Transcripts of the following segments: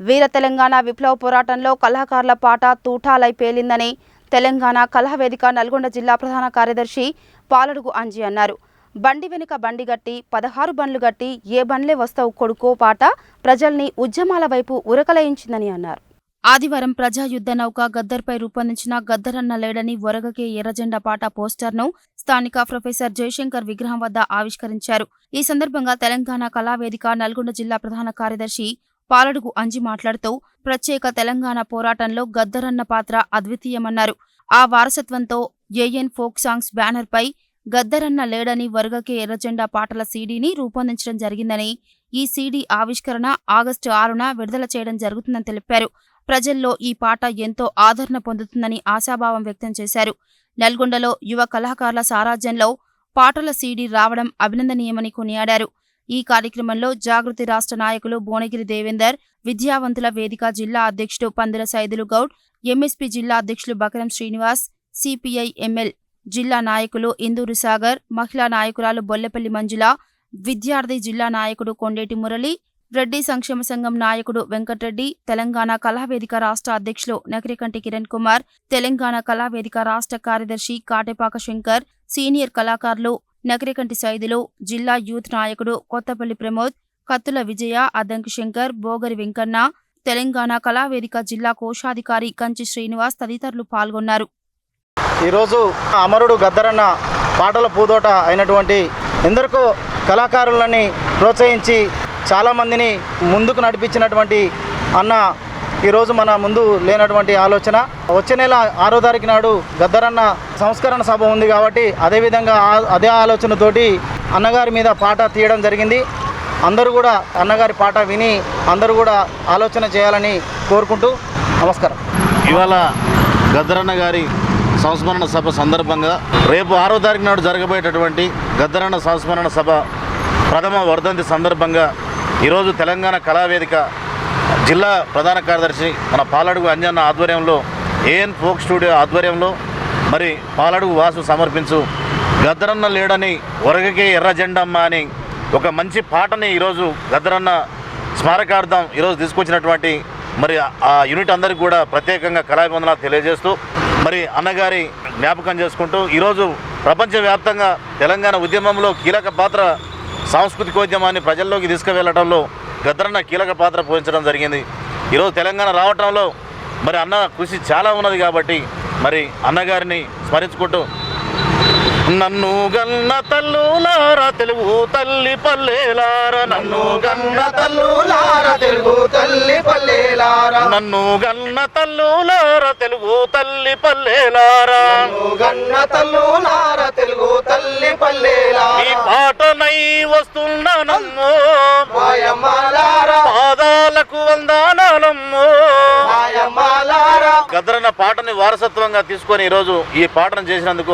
వీర తెలంగాణ విప్లవ పోరాటంలో కళాకారుల పాట తూటాలై పేలిందని తెలంగాణ కళావేదిక నల్గొండ జిల్లా ప్రధాన కార్యదర్శి పాలడుగు అంజీ అన్నారు. బండి వెనుక బండి గట్టి పదహారు బండ్లు గట్టి ఏ బండ్లే వస్తావు కొడుకో పాట ప్రజల్ని ఉద్యమాల వైపు ఉరకలయించిందని అన్నారు. ఆదివారం ప్రజా యుద్ధ నౌక గద్దర్పై రూపొందించిన గద్దరన్న లేడని ఒరగకే ఎర్రజెండా పాట పోస్టర్ను స్థానిక ప్రొఫెసర్ జయశంకర్ విగ్రహం వద్ద ఆవిష్కరించారు. ఈ సందర్భంగా తెలంగాణ కళావేదిక నల్గొండ జిల్లా ప్రధాన కార్యదర్శి పాలడుగు అంజి మాట్లాడుతూ ప్రత్యేక తెలంగాణ పోరాటంలో గద్దరన్న పాత్ర అద్వితీయమన్నారు. ఆ వారసత్వంతో ఏఎన్ ఫోక్ సాంగ్స్ బ్యానర్పై గద్దరన్న లేడని వరగకే ఎర్రజెండా పాటల సీడీని రూపొందించడం జరిగిందని ఈ సీడీ ఆవిష్కరణ ఆగస్టు ఆరున విడుదల చేయడం జరుగుతుందని తెలిపారు. ప్రజల్లో ఈ పాట ఎంతో ఆదరణ పొందుతుందని ఆశాభావం వ్యక్తం చేశారు. నల్గొండలో యువ కళాకారుల సారాజ్యంలో పాటల సీడీ రావడం అభినందనీయమని కొనియాడారు. ఈ కార్యక్రమంలో జాగృతి రాష్ట్ర నాయకులు భువనగిరి దేవేందర్ విద్యావంతుల వేదిక జిల్లా అధ్యక్షుడు పందిర సైదులు గౌడ్ ఎంఎస్పీ జిల్లా అధ్యక్షులు బకరం శ్రీనివాస్ సిపిఐ ఎంఎల్ జిల్లా నాయకులు ఇందూరు సాగర్ మహిళా నాయకురాలు బొల్లెపల్లి మంజుల విద్యార్థి జిల్లా నాయకుడు కొండేటి మురళి రెడ్డి సంక్షేమ సంఘం నాయకుడు వెంకటరెడ్డి తెలంగాణ కళావేదిక రాష్ట్ర అధ్యక్షులు నకరికంటి కిరణ్ కుమార్ తెలంగాణ కళావేదిక రాష్ట్ర కార్యదర్శి కాటేపాక శంకర్ సీనియర్ కళాకారులు నకరికంటి సైదులు జిల్లా యూత్ నాయకుడు కొత్తపల్లి ప్రమోద్ కత్తుల విజయ అద్దంకి శంకర్ బోగరి వెంకన్న తెలంగాణ కళావేదిక జిల్లా కోశాధికారి కంచి శ్రీనివాస్ తదితరులు పాల్గొన్నారు. ఈరోజు అమరుడు గద్దరన్న పాటల పూదోట అయినటువంటి ఎందరికో కళాకారులని ప్రోత్సహించి చాలామందిని ముందుకు నడిపించినటువంటి అన్న ఈరోజు మన ముందు లేనటువంటి ఆలోచన. వచ్చే నెల ఆరో తారీఖు నాడు గద్దరన్న సంస్కరణ సభ ఉంది కాబట్టి అదేవిధంగా అదే ఆలోచనతోటి అన్నగారి మీద పాట తీయడం జరిగింది. అందరూ కూడా అన్నగారి పాట విని అందరూ కూడా ఆలోచన చేయాలని కోరుకుంటూ నమస్కారం. ఇవాళ గద్దరన్న గారి సంస్మరణ సభ సందర్భంగా రేపు ఆరో తారీఖు నాడు జరగబోయేటటువంటి గద్దరన్న సంస్మరణ సభ ప్రథమ వర్ధంతి సందర్భంగా ఈరోజు తెలంగాణ కళావేదిక జిల్లా ప్రధాన కార్యదర్శి మన పాలడుగు అంజన్న ఆధ్వర్యంలో ఏఎన్ ఫోక్ స్టూడియో ఆధ్వర్యంలో మరి పాలడుగు వాసు సమర్పించు గద్దరన్న లేడని ఒరగకే ఎర్ర జెండమ్మ అని ఒక మంచి పాటని ఈరోజు గద్దరన్న స్మారకార్థం ఈరోజు తీసుకొచ్చినటువంటి మరి ఆ యూనిట్ అందరికీ కూడా ప్రత్యేకంగా కళాభివందనాలు తెలియజేస్తూ మరి అన్నగారి జ్ఞాపకం చేసుకుంటూ ఈరోజు ప్రపంచవ్యాప్తంగా తెలంగాణ ఉద్యమంలో కీలక పాత్ర సాంస్కృతికోద్యమాన్ని ప్రజల్లోకి తీసుకువెళ్ళడంలో గద్రన్న కీలక పాత్ర పోషించడం జరిగింది. ఈరోజు తెలంగాణ రావటంలో మరి అన్న కృషి చాలా ఉన్నది కాబట్టి మరి అన్నగారిని స్మరించుకుంటూ నన్ను గన్న తల్లులారా తెలుగు తల్లి పల్లెలారా నన్ను గన్న తల్లులారా తెలుగు తల్లి పల్లెలారా నన్ను గన్న తల్లులారా తెలుగు తల్లి పల్లెలారా గన్న తల్లుల వస్తున్నానమ్మో. పాదాలకు వందానాలమ్మో. గద్దరన్న పాటని వారసత్వంగా తీసుకొని ఈరోజు ఈ పాటను చేసినందుకు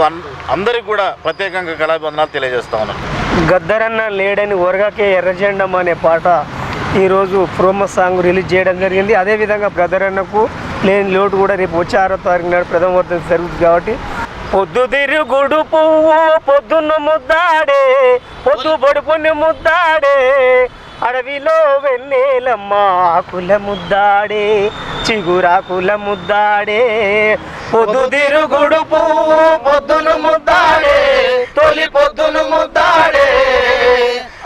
అందరికీ కూడా ప్రత్యేకంగా కళాభివందనాలు తెలియజేస్తా ఉన్నాను గద్దరన్న లేడని ఒరగకే ఎర్రజెండం అనే పాట ఈరోజు ప్రోమో సాంగ్ రిలీజ్ చేయడం జరిగింది. అదేవిధంగా గద్దరన్నకు లేని లోటు కూడా రేపు వచ్చే ఆరో తారీఖు నాడు ప్రథమ వర్ధంతి జరుగుతుంది కాబట్టి పొద్దు తిరుగుడు పువ్వు పొద్దున్న ముద్దాడే పొద్దు పడుకుని ముద్దాడే అడవిలో వెన్నెలమ్మ ఆకుల ముద్దాడే చిగురాకుల ముద్దాడే. పొద్దు తిరుగుడు పువ్వు పొద్దును ముద్దాడే తొలి పొద్దును ముద్దాడే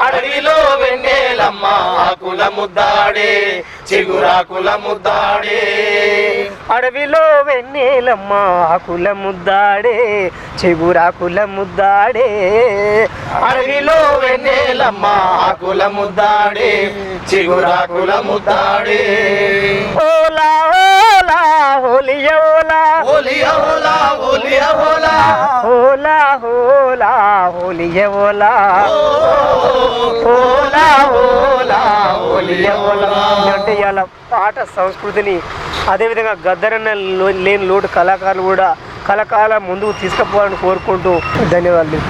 అడవిలో వెన్నెలమ్మ ఆకుల ముద్దాడే చిగురాకుల ముద్దాడే. అడవిలో వెన్నెలమ్మ ఆకుల ముద్దాడే చెగురాకుల ముద్దాడే. అడవిలో వెన్నెలమ్మ ఆకుల ముద్దాడే చిగురాకుల ముద్దాడే. ఓలా ఓలా హోలియ ఓలా. ఓలియ ఓలా ఓలియ ఓలా. ఓలా ఓలా హోలియ ఓలా. ఓలా ఓలా హోలియ ఓలా. అంటే ఇవాళ పాట సంస్కృతిని అదేవిధంగా గద్దరన్న లేని లోటు కళాకారులు కూడా కళాకాల ముందుకు తీసుకుపోవాలని కోరుకుంటూ ధన్యవాదాలు.